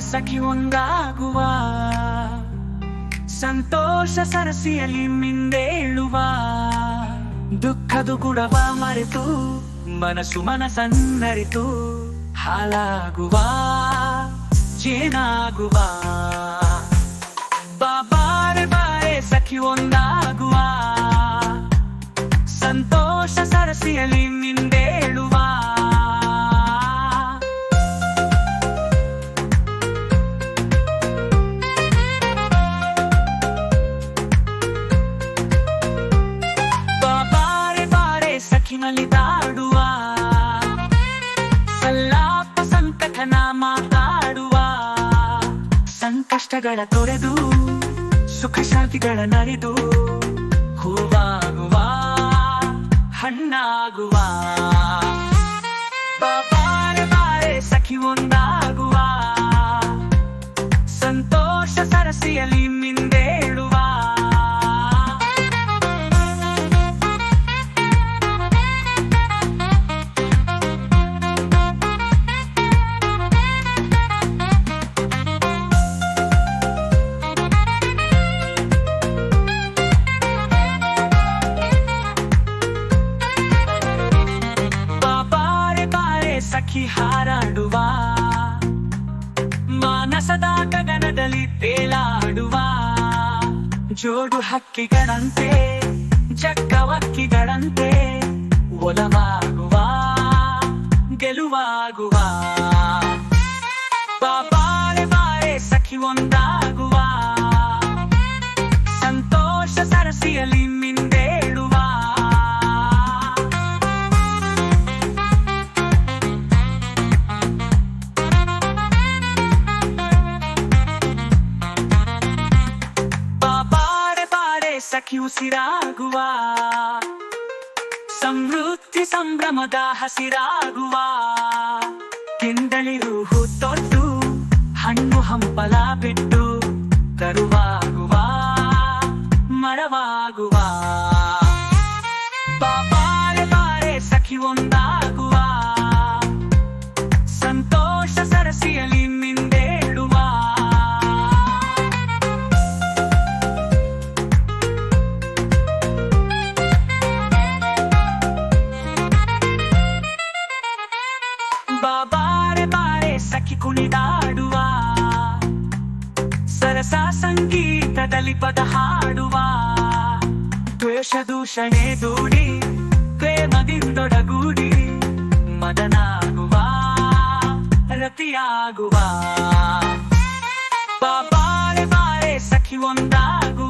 ಸಖಿ ಒಂದಾಗುವ. ಸಂತೋಷ ಸರಸಿಯಲ್ಲಿ ಮಿಂದೇಳುವ ದುಃಖದು ಗುಡವ ಮರೆತು, ಮನಸ್ಸು ಮನಸ್ಸನ್ನರಿತು ಹಾಲಾಗುವ ಚೇನಾಗುವ ಬಾರೆ ಬಾರೆ ಸಖಿ ಒಂದಾಗುವ. ಸಂತೋಷ ಸರಸಿಯಲ್ಲಿ ದಾಡುವ ಸಲ್ಲಾಪ ಸಂಕಟನ ಮಾತಾಡುವ. ಸಂಕಷ್ಟಗಳ ತೊರೆದು ಸುಖ ಶಾಂತಿಗಳ ನರಿದು ಹೂವಾಗುವ ಹಣ್ಣಾಗುವ. ಸಖಿ ಹಾರಾಡುವ. ಮಾನಸದ ಗಗನದಲ್ಲಿ ತೇಲಾಡುವ. ಜೋಡು ಹಕ್ಕಿಗಳಂತೆ ಚಕ್ಕವಕ್ಕಿಗಳಂತೆ ಒಲವಾಗುವ ಗೆಲುವಾಗುವ. ಬಾರೆ ಬಾರೆ ಸಖಿ ಒಂದಾಗುವ ಸಖಿ ಉಸಿರಾಗುವ ಸಮೃದ್ಧಿ ಸಂಭ್ರಮದ ಹಸಿರಾಗುವ. ಕಿಂದಳಿರು ತೊಟ್ಟು ಹಣ್ಣು ಹಂಪಲ ಬಿಟ್ಟು ಕರುವಾಗುವ, ಮರವಾಗುವ. ಬಾರೆ ಬಾರೆ ಸಖಿ ಒಂದಾಗುವ ಬಾರೆ ಬಾರೆ, ಸಖಿ ಕುಣಿದಾಡುವ. ಸರಸ ಸಂಗೀತದಲ್ಲಿ ಪದ ಹಾಡುವ. ದ್ವೇಷ ದೂಷಣೆ ದೂಡಿ, ಪ್ರೇಮದಿಂದೊಡಗೂಡಿ ಮದನಾಗುವ, ರತಿಯಾಗುವ. ಬಾರೆ ಬಾರೆ, ಸಖಿ ಒಂದಾಗುವ.